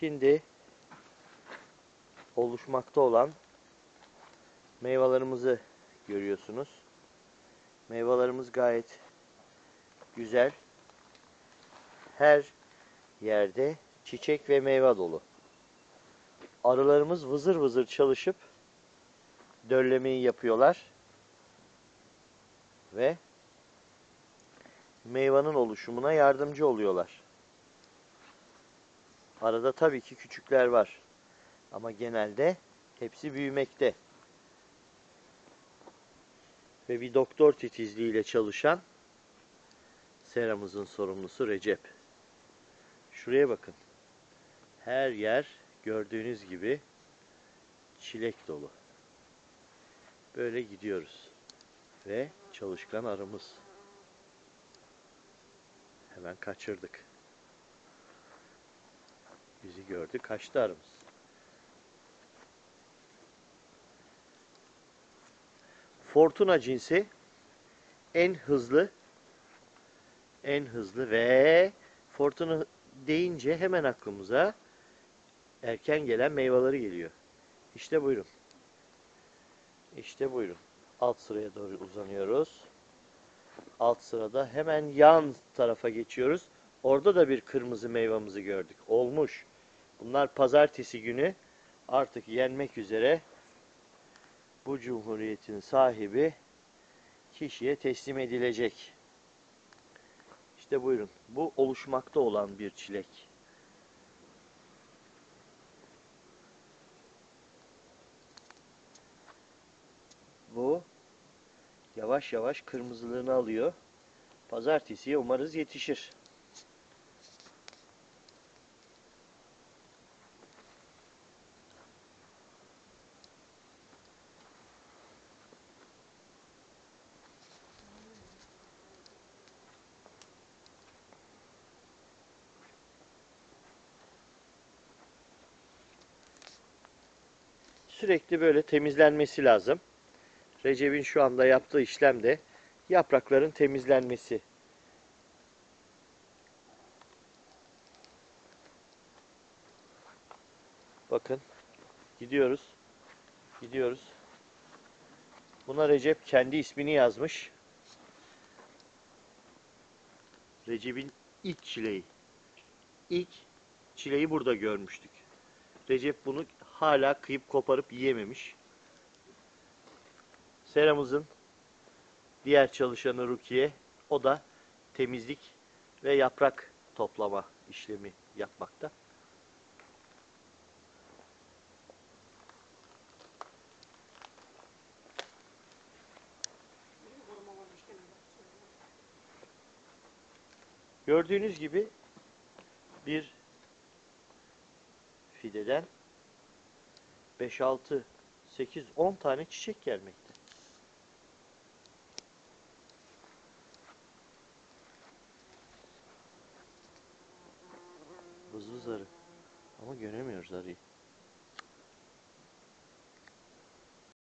Şimdi oluşmakta olan meyvelerimizi görüyorsunuz. Meyvelerimiz gayet güzel. Her yerde çiçek ve meyve dolu. Arılarımız vızır vızır çalışıp döllemeyi yapıyorlar. Ve meyvanın oluşumuna yardımcı oluyorlar. Arada tabii ki küçükler var. Ama genelde hepsi büyümekte. Ve bir doktor titizliğiyle çalışan seramızın sorumlusu Recep. Şuraya bakın. Her yer gördüğünüz gibi çilek dolu. Böyle gidiyoruz. Ve çalışkan arımız. Hemen kaçırdık. Bizi gördü, kaçtı. Fortuna cinsi en hızlı en hızlı ve Fortuna deyince hemen aklımıza erken gelen meyveleri geliyor. İşte buyurun. İşte buyurun. Alt sıraya doğru uzanıyoruz. Alt sırada hemen yan tarafa geçiyoruz. Orada da bir kırmızı meyvamızı gördük. Olmuş. Bunlar pazartesi günü artık yenmek üzere bu cumhuriyetin sahibi kişiye teslim edilecek. İşte buyurun. Bu oluşmakta olan bir çilek. Bu yavaş yavaş kırmızılığını alıyor. Pazartesiye umarız yetişir. Sürekli böyle temizlenmesi lazım. Recep'in şu anda yaptığı işlem de yaprakların temizlenmesi. Bakın gidiyoruz. Gidiyoruz. Buna Recep kendi ismini yazmış. Recep'in ilk çileği. İlk çileği burada görmüştük. Recep bunu hala kıyıp koparıp yiyememiş. Seramızın diğer çalışanı Rukiye o da temizlik ve yaprak toplama işlemi yapmakta. Gördüğünüz gibi bir fideden 5 6 8 10 tane çiçek gelmekte. Vız vız arı. Ama göremiyoruz arıyı.